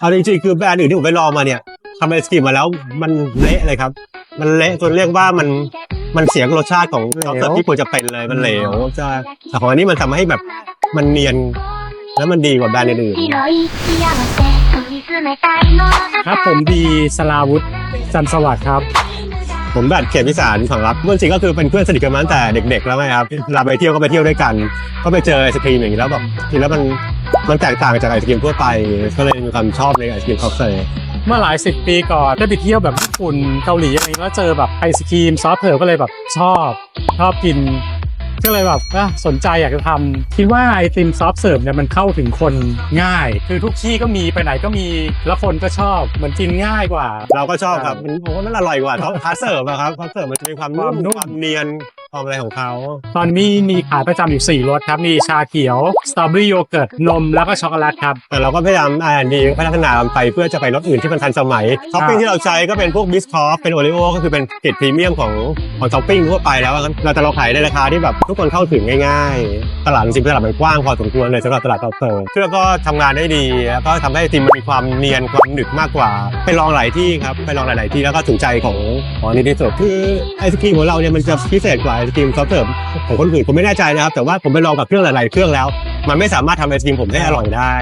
เอาจริงๆคือแบรนด์อื่นที่ผมไปลองมาเนี่ยทำไอศกรีมมาแล้วมันเละเลยครับ มันเละจนเรียกว่ามันมันเสียงรสชาติของช็อกโกแลตที่ควรจะเป็นเลยมันเหลวใช่แต่ของอันนี้มันทำให้แบบมันเนียนแล้วมันดีกว่าแบรนด์อื่นครับผมดีสลาวุฒจันสวัสดิ์ครับ ผมแบบเขตพิสารของรับเพื่อนจริงก็คือเป็นเพื่อนสนิทกันมาตั้งแต่เด็ก ๆ แล้วไหมครับเราไปเที่ยวก็ไปเที่ยวด้วยกัน ก็ไปเจอไอศครีมอย่างนี้แล้วแบบกินแล้วมัน มันแตกต่างจากไอศครีมทั่วไป ก็เลยมีความชอบในไอศครีมคอฟเฟ่เมื่อหลายสิบปีก่อนได้ไปเที่ยวแบบญี่ปุ่นเกาหลีอะไรแล้วเจอแบบไอศครีมซอสเพิร์ก็เลยแบบชอบชอบกินก็เลยแบบอะสนใจอยากจะทำคิดว่าไอติมซอฟต์เสิร์ฟเนี่ยมันเข้าถึงคนง่าย คือทุกที่ก็มีไปไหนก็มีแล้วคนก็ชอบเหมือนกินง่ายกว่า เราก็ชอบครับมันผมว่ามันอร่อยกว่าเขาพาเสิร์ฟอะครับพาเสิร์ฟมันจะมีความนุ่ความนุ่มมความเนียน ความอะไรของเขาตอนนี้มีขายประจำอยู่ 4รสครับ มีชาเขียว สตรอเบอรี่โยเกิร์ต นม แล้วก็ช็อกโกแลตครับ แต่เราก็พยายามอ่านดีพัฒนามันไปเพื่อจะไปรสอื่นที่มันทันสมัยท็อปปิ้งที่เราใช้ก็เป็นพวกบิสคอฟเป็นโอริโอก็คือเป็นเกรดพรีเมียมของของท็อปปิ้งทั่วไปแล้วอะเราแต่เราขายในราคาที่แบบทุกคนเข้าถึงง่าย ๆ ตลาดจริงๆตลาดมันกว้างพอสมควรเลยสำหรับตลาดเติร์เครื่องก็ทำงานได้ดีแล้วก็ทำให้ทีมมันมีความเนียนความหนึบมากกว่า ไปลองหลายที่ครับไปลองหลายๆที่แล้วก็ถึงใจของของอันนี้ที่สุดคือไอศครีมของเราเนี่ยมันจะพิเศษกว่าไอศครีมซอฟต์เสิร์ฟของคนอื่นผมไม่แน่ใจนะครับ แต่ว่าผมไปลองกับเครื่องหลาย ๆ เครื่องแล้ว มันไม่สามารถทำไอศครีมผมให้อร่อยได้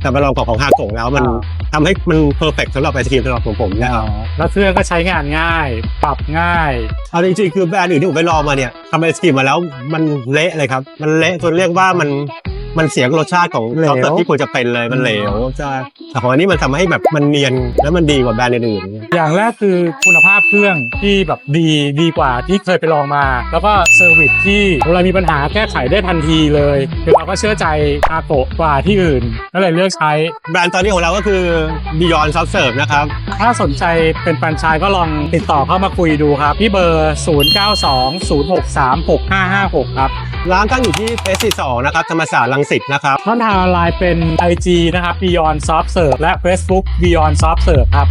แต่ไปลองกับของฮาโกะแล้วมันทำให้มันเพอร์เฟกสำหรับไอศครีมสำหรับผมผมนะครับ แล้วเครื่องก็ใช้งานง่าย ปรับง่าย เอาจริงๆคือแบรนด์อื่นที่ผมไปลองมาเนี่ยทำไอศครีมมาแล้วมันเละเลยครับ มันเละจนเรียกว่ามัน มันเสียรสชาติของเหลว ซอฟต์เสิร์ฟที่ควรจะเป็นเลยมันเหลวใช่แต่ของอันนี้มันทำให้แบบมันเนียนแล้วมันดีกว่าแบรนด์อื่นๆอย่างแรกคือคุณภาพเครื่องที่แบบดีดีกว่าที่เคยไปลองมา แล้วก็เซอร์วิสที่เวลามีปัญหาแก้ไขได้ทันทีเลยคือเราก็เชื่อใจอาโกะกว่าที่อื่นก็เลยเลือกใช้ แบรนด์ตอนนี้ของเราก็คือ Beyond Soft Serve นะครับ ถ้าสนใจเป็นแฟรนไชส์ก็ลองติดต่อเข้ามาคุยดูครับ ที่เบอร์ 0920636556 ครับ ร้านตั้งอยู่ที่ S42 นะครับ ธรรมศาสตร์รังสิตนะครับช่องทางออนไลน์เป็น IG นะครับ Beyond Soft Serve และ Facebook Beyond Soft Serve ครับ